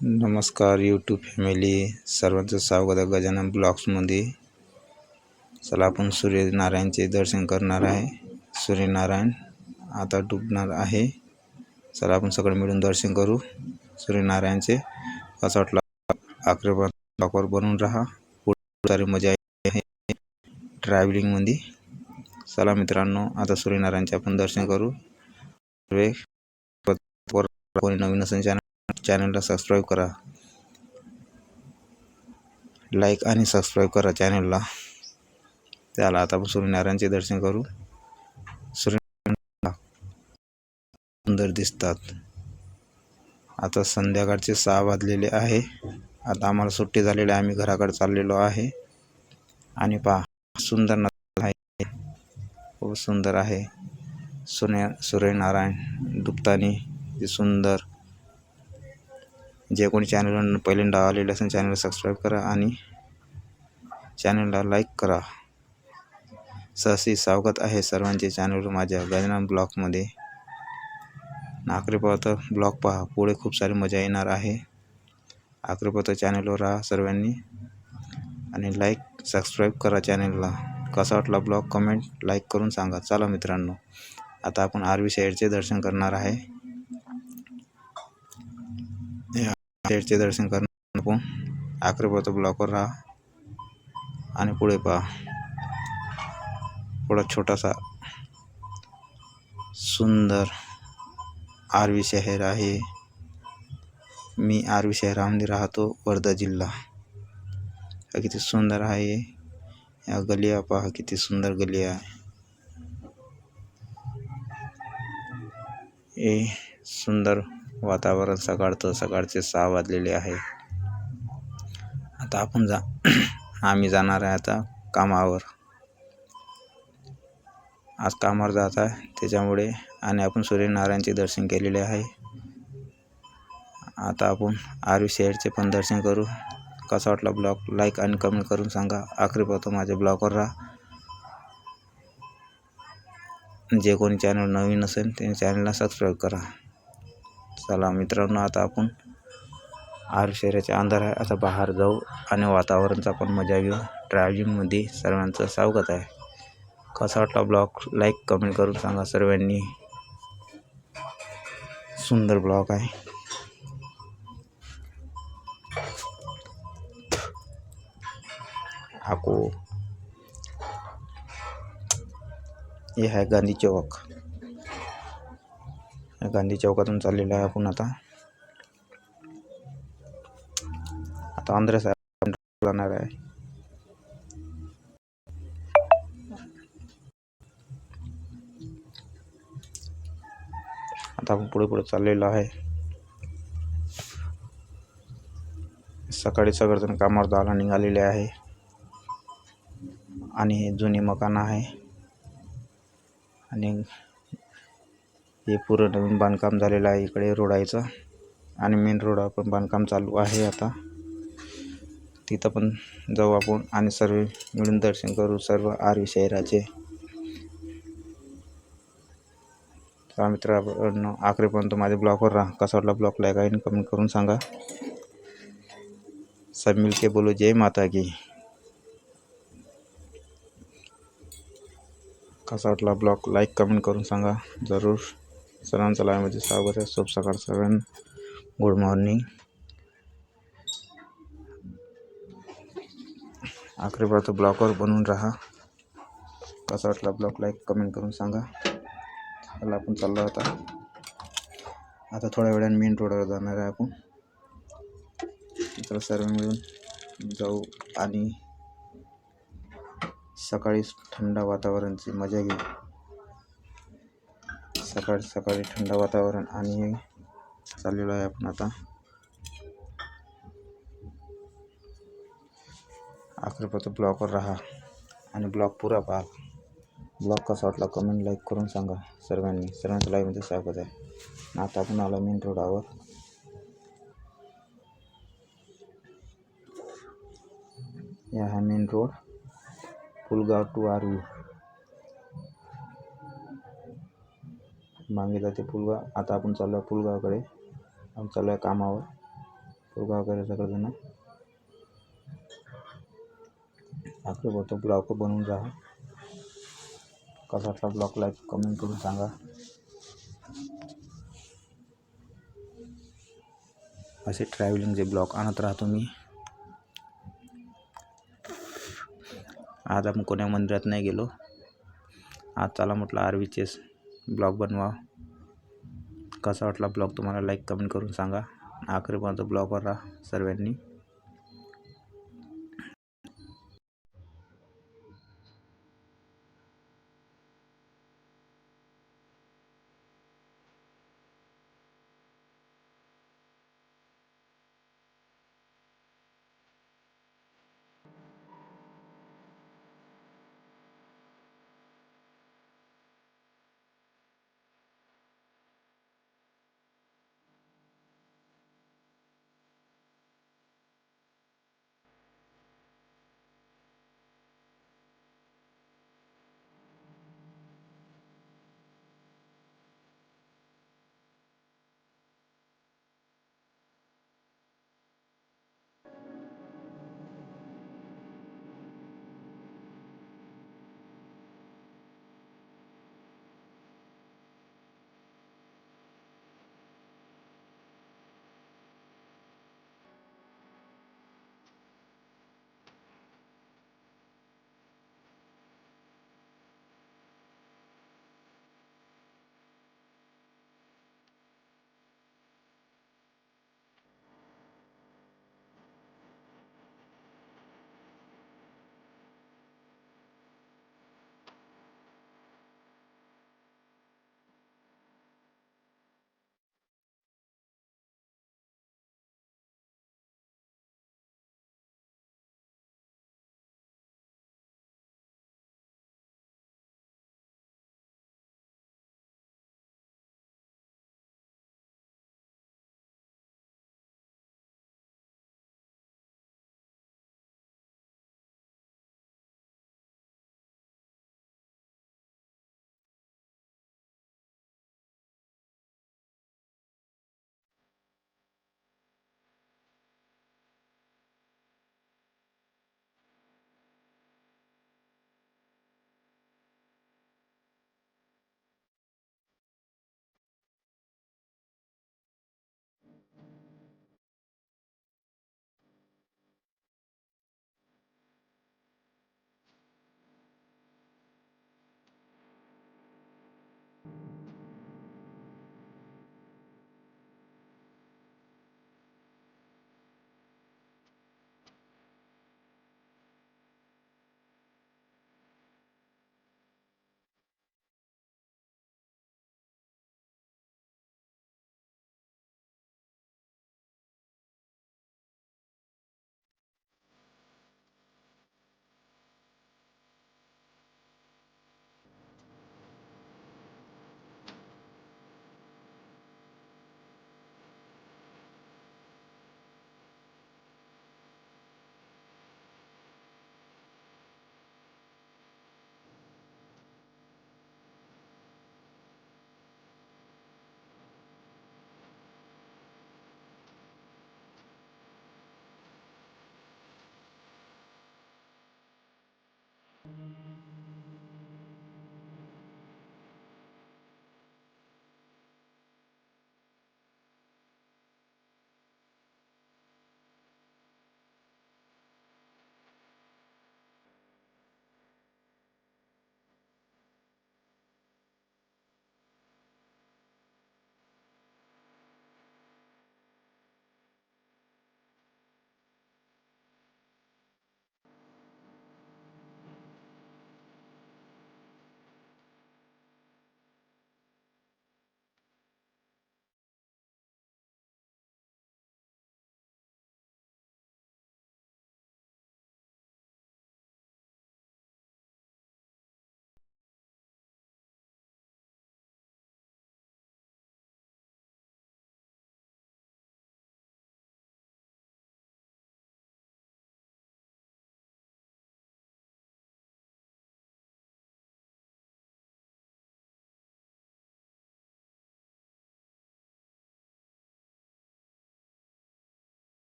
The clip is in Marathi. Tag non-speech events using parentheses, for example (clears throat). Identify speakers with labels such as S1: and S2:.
S1: नमस्कार यूट्यूब फॅमिली सर्वांचं स्वागत आहे गजानन ब्लॉग्समध्ये. चला आपण सूर्यनारायणचे दर्शन करणार आहे. सूर्यनारायण आता डुबणार आहे. चला आपण सगळं मिळून दर्शन करू. सूर्यनारायणचे असं वाटलं? आक्रमण ब्लॉकवर बनवून राहा. खूप सारी मजा आहे. ट्रॅव्हलिंगमध्ये चला मित्रांनो आता सूर्यनारायणचे आपण दर्शन करू. कोणी नवीन असेल चॅनल चॅनलला सबस्क्राईब करा. लाईक आणि सबस्क्राईब करा चॅनलला. त्याला आता आपण सूर्यनारायणचे दर्शन करू. सूर्यनारायण सुंदर दिसतात. आता संध्याकाळचे सहा वाजलेले आहे. आता आम्हाला सुट्टी झालेली आहे. आम्ही घराकडे चाललेलो आहे. आणि पहा सुंदर नजारा आहे. खूप सुंदर आहे. सूर्य सूर्यनारायण डुबतानी सुंदर जे कोणी चॅनलवर पहिल्यांदा आलेले असेल चॅनल सबस्क्राईब करा आणि चॅनलला लाईक करा. सहसी स्वागत आहे सर्वांचे चॅनलवर माझ्या गजानन ब्लॉगमध्ये आखरीपर्यंत ब्लॉग पहा पुढे खूप सारी मजा येणार आहे. आखरीपर्यंत चॅनलवर राहा सर्वांनी आणि लाईक सबस्क्राईब करा चॅनलला कसा वाटला ब्लॉग कमेंट लाईक करून सांगा. चला मित्रांनो आता आपण आरवी शहरचे दर्शन करणार आहे. शेडचे दर्शन करणार नको. आखरीपर्यंत ब्लॉकवर राहा. आणि पुढे पहा. थोडा छोटासा सुंदर आरवी शहर आहे. मी आरवी शहरामध्ये राहतो वर्धा जिल्हा. हा किती सुंदर आहे. या गलिया पहा किती सुंदर गली आहे. हे सुंदर वातावरण सकाळचं सकाळचे सहा वाजलेले आहे. आता आपण जा (clears throat) आम्ही जाणार आहे आता कामावर. आज कामावर जात आहे त्याच्यामुळे आणि आपण सूर्यनारायणचे दर्शन केलेले आहे. आता आपण आरवी शेडचे पण दर्शन करू. कसा वाटला ब्लॉग? लाईक आणि कमेंट करून सांगा. आखरी पाहतो माझ्या ब्लॉगवर राहा. जे कोणी चॅनल नवीन असेल त्यांनी चॅनलला सबस्क्राईब करा. चला मित्रांनो आता आपण आर शहराच्या अंधार आहे. आता बाहेर जाऊ आणि वातावरणचा पण मजा घेऊ. ट्रॅव्हलिंगमध्ये सर्वांचं स्वागत आहे. कसा वाटला ब्लॉग? लाईक कमेंट करून सांगा सर्वांनी. सुंदर ब्लॉग आहे. हाको. हे आहे गांधी चौक गांधी चौकातून चाललेलो आहे आपण आता. आता आंध्र साहेब जाणार आहे. आता आपण पुढे पुढे चाललेलो आहे. सकाळी सगळेजण कामावर जायला निघालेले आहे. आणि हे जुने मकान आहे. आणि हे पूर्ण नवीन बांधकाम झालेलं आहे इकडे रोडायचं आणि मेन रोडावर पण बांधकाम चालू आहे आता. तिथं पण जाऊ आपण आणि सर्व मिळून दर्शन करू सर्व आरवी शहराचे. तर मित्रांनो आखरीपर्यंत माझ्या ब्लॉगवर राहा. कसा वाटला ब्लॉग लाईक आहे कमेंट करून सांगा. सब मिलके बोलो जय माता की. कसा वाटला ब्लॉग लाईक कमेंट करून सांगा. जरूर. सर्वांचं लाईव्हमध्ये स्वागत आहे शुभ सकाळ सगळ्यांना गुड मॉर्निंग आखरीपर्यंत ब्लॉगवर बनवून राहा। कसा वाटला ब्लॉग? लाईक कमेंट करून सांगा। चला आपण चाललो आता आता थोड्या वेळाने मेन रोडवर जाणार आहे आपण तर सर्व मिळून जाऊ आणि सकाळी थंड वातावरणाची मजा घेऊ। सकाळी सकाळी थंड वातावरण आणि चाललेलो आहे आपण आता. आखरीपर्यंत ब्लॉगवर राहा आणि ब्लॉग पुरा पहा. ब्लॉग कसा वाटला कमेंट लाईक करून सांगा. सर्वांनी सर्वांचं लाईव्हमध्ये स्वागत आहे. आता आपण आला मेन रोडावर या आहे main road Pulgaon to Arvi. मागे जाते पुलगाव आता आपण चाललो आहे पुलगावकडे. आपण चाललो आहे कामावर. पुलगावकडे वगैरे सगळेजण आपले बोलतो ब्लॉक बनवून राहा कसा वाटला ब्लॉक लाईक कमेंट करून सांगा. असे ट्रॅव्हलिंगचे ब्लॉक आणत राहतो मी. आज आपण कोण्या मंदिरात नाही गेलो. आज चला म्हटलं आरवीचेच ब्लॉग बनवा. कसा वाटला ब्लॉग तुम्हाला लाईक कमेंट करून सांगा. आखरीपर्यंत ब्लॉगवर राहा सर्वांनी.